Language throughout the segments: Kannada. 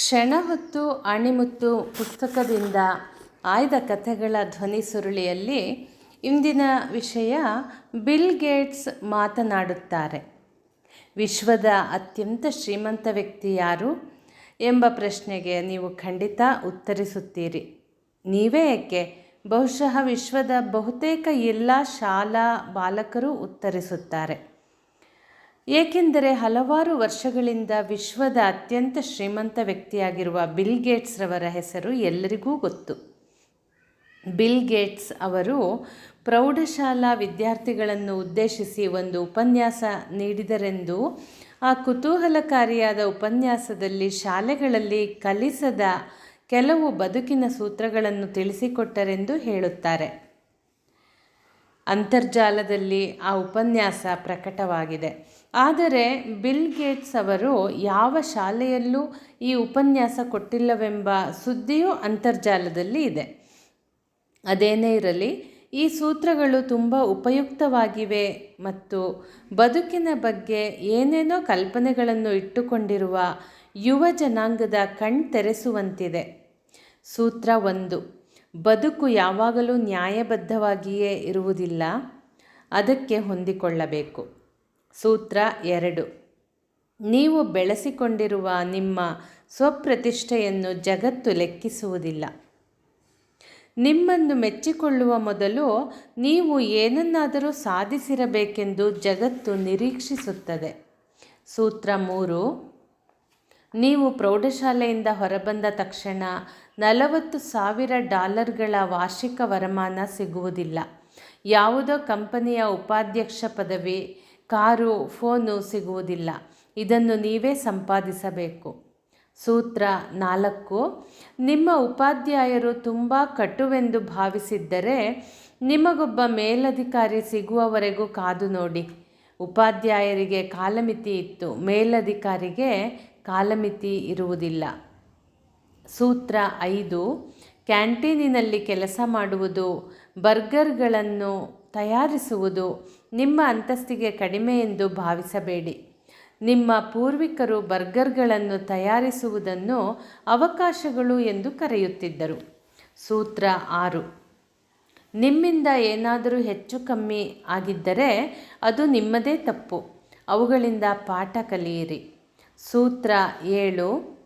ಕ್ಷಣ ಹೊತ್ತು ಅಣಿಮುತ್ತು ಪುಸ್ತಕದಿಂದ ಆಯ್ದ ಕಥೆಗಳ ಧ್ವನಿ ಸುರುಳಿಯಲ್ಲಿ ಇಂದಿನ ವಿಷಯ ಬಿಲ್ ಗೇಟ್ಸ್ ಮಾತನಾಡುತ್ತಾರೆ. ವಿಶ್ವದ ಅತ್ಯಂತ ಶ್ರೀಮಂತ ವ್ಯಕ್ತಿ ಯಾರು ಎಂಬ ಪ್ರಶ್ನೆಗೆ ನೀವು ಖಂಡಿತ ಉತ್ತರಿಸುತ್ತೀರಿ. ನೀವೇ ಏಕೆ? ಬಹುಶಃ ವಿಶ್ವದ ಬಹುತೇಕ ಎಲ್ಲ ಶಾಲಾ ಬಾಲಕರು ಉತ್ತರಿಸುತ್ತಾರೆ. ಏಕೆಂದರೆ ಹಲವಾರು ವರ್ಷಗಳಿಂದ ವಿಶ್ವದ ಅತ್ಯಂತ ಶ್ರೀಮಂತ ವ್ಯಕ್ತಿಯಾಗಿರುವ ಬಿಲ್ ಗೇಟ್ಸ್ರವರ ಹೆಸರು ಎಲ್ಲರಿಗೂ ಗೊತ್ತು. ಬಿಲ್ ಗೇಟ್ಸ್ ಅವರು ಪ್ರೌಢಶಾಲಾ ವಿದ್ಯಾರ್ಥಿಗಳನ್ನು ಉದ್ದೇಶಿಸಿ ಒಂದು ಉಪನ್ಯಾಸ ನೀಡಿದರೆಂದು ಆ ಕುತೂಹಲಕಾರಿಯಾದ ಉಪನ್ಯಾಸದಲ್ಲಿ ಶಾಲೆಗಳಲ್ಲಿ ಕಲಿಸದ ಕೆಲವು ಬದುಕಿನ ಸೂತ್ರಗಳನ್ನು ತಿಳಿಸಿಕೊಟ್ಟರೆಂದು ಹೇಳುತ್ತಾರೆ. ಅಂತರ್ಜಾಲದಲ್ಲಿ ಆ ಉಪನ್ಯಾಸ ಪ್ರಕಟವಾಗಿದೆ. ಆದರೆ ಬಿಲ್ ಗೇಟ್ಸ್ ಅವರು ಯಾವ ಶಾಲೆಯಲ್ಲೂ ಈ ಉಪನ್ಯಾಸ ಕೊಟ್ಟಿಲ್ಲವೆಂಬ ಸುದ್ದಿಯೂ ಅಂತರ್ಜಾಲದಲ್ಲಿ ಇದೆ. ಅದೇನೇ ಇರಲಿ, ಈ ಸೂತ್ರಗಳು ತುಂಬ ಉಪಯುಕ್ತವಾಗಿವೆ ಮತ್ತು ಬದುಕಿನ ಬಗ್ಗೆ ಏನೇನೋ ಕಲ್ಪನೆಗಳನ್ನು ಇಟ್ಟುಕೊಂಡಿರುವ ಯುವ ಜನಾಂಗದ ಕಣ್ತೆರೆಸುವಂತಿದೆ. ಸೂತ್ರ ಒಂದು. ಬದುಕು ಯಾವಾಗಲೂ ನ್ಯಾಯಬದ್ಧವಾಗಿಯೇ ಇರುವುದಿಲ್ಲ, ಅದಕ್ಕೆ ಹೊಂದಿಕೊಳ್ಳಬೇಕು. ಸೂತ್ರ ಎರಡು. ನೀವು ಬೆಳೆಸಿಕೊಂಡಿರುವ ನಿಮ್ಮ ಸ್ವಪ್ರತಿಷ್ಠೆಯನ್ನು ಜಗತ್ತು ಲೆಕ್ಕಿಸುವುದಿಲ್ಲ. ನಿಮ್ಮನ್ನು ಮೆಚ್ಚಿಕೊಳ್ಳುವ ಮೊದಲು ನೀವು ಏನನ್ನಾದರೂ ಸಾಧಿಸಿರಬೇಕೆಂದು ಜಗತ್ತು ನಿರೀಕ್ಷಿಸುತ್ತದೆ. ಸೂತ್ರ ಮೂರು. ನೀವು ಪ್ರೌಢಶಾಲೆಯಿಂದ ಹೊರಬಂದ ತಕ್ಷಣ ನಲವತ್ತು ಸಾವಿರ ಡಾಲರ್ಗಳ ವಾರ್ಷಿಕ ವರಮಾನ ಸಿಗುವುದಿಲ್ಲ. ಯಾವುದೋ ಕಂಪನಿಯ ಉಪಾಧ್ಯಕ್ಷ ಪದವಿ, ಕಾರು, ಫೋನು ಸಿಗುವುದಿಲ್ಲ. ಇದನ್ನು ನೀವೇ ಸಂಪಾದಿಸಬೇಕು. ಸೂತ್ರ ನಾಲ್ಕು, ನಿಮ್ಮ ಉಪಾಧ್ಯಾಯರು ತುಂಬ ಕಟುವೆಂದು ಭಾವಿಸಿದ್ದರೆ ನಿಮಗೊಬ್ಬ ಮೇಲಧಿಕಾರಿ ಸಿಗುವವರೆಗೂ ಕಾದು ನೋಡಿ. ಉಪಾಧ್ಯಾಯರಿಗೆ ಕಾಲಮಿತಿ ಇತ್ತು, ಮೇಲಧಿಕಾರಿಗೆ ಕಾಲಮಿತಿ ಇರುವುದಿಲ್ಲ. ಸೂತ್ರ ಐದು, ಕ್ಯಾಂಟೀನಿನಲ್ಲಿ ಕೆಲಸ ಮಾಡುವುದು, ಬರ್ಗರ್ಗಳನ್ನು ತಯಾರಿಸುವುದು ನಿಮ್ಮ ಅಂತಸ್ತಿಗೆ ಕಡಿಮೆ ಎಂದು ಭಾವಿಸಬೇಡಿ. ನಿಮ್ಮ ಪೂರ್ವಿಕರು ಬರ್ಗರ್ಗಳನ್ನು ತಯಾರಿಸುವುದನ್ನು ಅವಕಾಶಗಳು ಎಂದು ಕರೆಯುತ್ತಿದ್ದರು. ಸೂತ್ರ ಆರು, ನಿಮ್ಮಿಂದ ಏನಾದರೂ ಹೆಚ್ಚು ಕಮ್ಮಿ ಆಗಿದ್ದರೆ ಅದು ನಿಮ್ಮದೇ ತಪ್ಪು. ಅವುಗಳಿಂದ ಪಾಠ ಕಲಿಯಿರಿ. ಸೂತ್ರ ಏಳು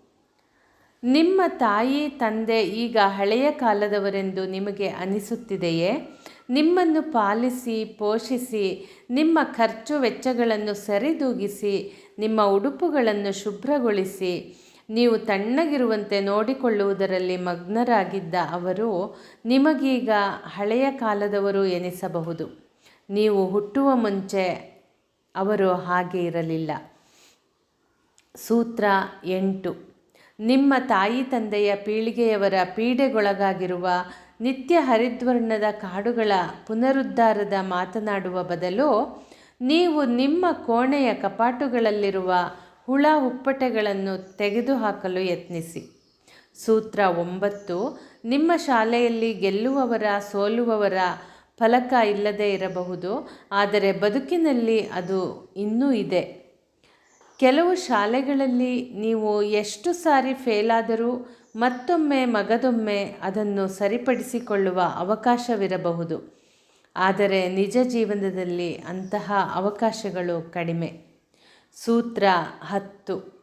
ನಿಮ್ಮ ತಾಯಿ, ತಂದೆ ಈಗ ಹಳೆಯ ಕಾಲದವರೆಂದು ನಿಮಗೆ ಅನಿಸುತ್ತಿದೆಯೇ? ನಿಮ್ಮನ್ನು ಪಾಲಿಸಿ, ಪೋಷಿಸಿ, ನಿಮ್ಮ ಖರ್ಚು ವೆಚ್ಚಗಳನ್ನು ಸರಿದೂಗಿಸಿ, ನಿಮ್ಮ ಉಡುಪುಗಳನ್ನು ಶುಭ್ರಗೊಳಿಸಿ, ನೀವು ತಣ್ಣಗಿರುವಂತೆ ನೋಡಿಕೊಳ್ಳುವುದರಲ್ಲಿ ಮಗ್ನರಾಗಿದ್ದ ಅವರು ನಿಮಗೀಗ ಹಳೆಯ ಕಾಲದವರು ಎನಿಸಬಹುದು. ನೀವು ಹುಟ್ಟುವ ಮುಂಚೆ ಅವರು ಹಾಗೆ ಇರಲಿಲ್ಲ. ಸೂತ್ರ ಎಂಟು. ನಿಮ್ಮ ತಾಯಿ ತಂದೆಯ ಪೀಳಿಗೆಯವರ ಪೀಡೆಗೊಳಗಾಗಿರುವ ನಿತ್ಯ ಹರಿದ್ವರ್ಣದ ಕಾಡುಗಳ ಪುನರುದ್ಧಾರದ ಮಾತನಾಡುವ ಬದಲು ನೀವು ನಿಮ್ಮ ಕೋಣೆಯ ಕಪಾಟುಗಳಲ್ಲಿರುವ ಹುಳ ಹುಪ್ಪಟೆಗಳನ್ನು ತೆಗೆದುಹಾಕಲು ಯತ್ನಿಸಿ. ಸೂತ್ರ ಒಂಬತ್ತು, ನಿಮ್ಮ ಶಾಲೆಯಲ್ಲಿ ಗೆಲ್ಲುವವರ ಸೋಲುವವರ ಫಲಕ ಇಲ್ಲದೇ ಇರಬಹುದು, ಆದರೆ ಬದುಕಿನಲ್ಲಿ ಅದು ಇನ್ನೂ ಇದೆ. ಕೆಲವು ಶಾಲೆಗಳಲ್ಲಿ ನೀವು ಎಷ್ಟು ಸಾರಿ ಫೇಲಾದರೂ ಮತ್ತೊಮ್ಮೆ ಮಗದೊಮ್ಮೆ ಅದನ್ನು ಸರಿಪಡಿಸಿಕೊಳ್ಳುವ ಅವಕಾಶವಿರಬಹುದು. ಆದರೆ ನಿಜ ಜೀವನದಲ್ಲಿ ಅಂತಹ ಅವಕಾಶಗಳು ಕಡಿಮೆ. ಸೂತ್ರ ಹತ್ತು.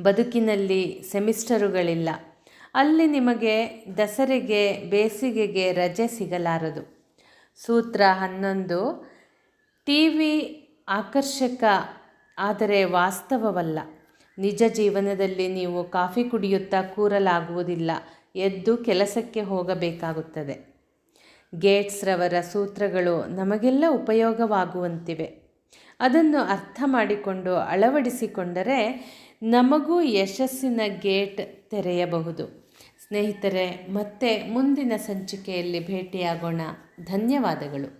ಬದುಕಿನಲ್ಲಿ ಸೆಮಿಸ್ಟರುಗಳಿಲ್ಲ. ಅಲ್ಲಿ ನಿಮಗೆ ದಸರೆಗೆ, ಬೇಸಿಗೆಗೆ ರಜೆ ಸಿಗಲಾರದು. ಸೂತ್ರ ಹನ್ನೊಂದು. ಟಿ ವಿ ಆಕರ್ಷಕ ಆದರೆ ವಾಸ್ತವವಲ್ಲ. ನಿಜ ಜೀವನದಲ್ಲಿ ನೀವು ಕಾಫಿ ಕುಡಿಯುತ್ತಾ ಕೂರಲಾಗುವುದಿಲ್ಲ. ಎದ್ದು ಕೆಲಸಕ್ಕೆ ಹೋಗಬೇಕಾಗುತ್ತದೆ. ಗೇಟ್ಸ್ರವರ ಸೂತ್ರಗಳು ನಮಗೆಲ್ಲ ಉಪಯೋಗವಾಗುವಂತಿವೆ. ಅದನ್ನು ಅರ್ಥ ಮಾಡಿಕೊಂಡು ಅಳವಡಿಸಿಕೊಂಡರೆ ನಮಗೂ ಯಶಸ್ಸಿನ ಗೇಟ್ ತೆರೆಯಬಹುದು. ಸ್ನೇಹಿತರೆ, ಮತ್ತೆ ಮುಂದಿನ ಸಂಚಿಕೆಯಲ್ಲಿ ಭೇಟಿಯಾಗೋಣ. ಧನ್ಯವಾದಗಳು.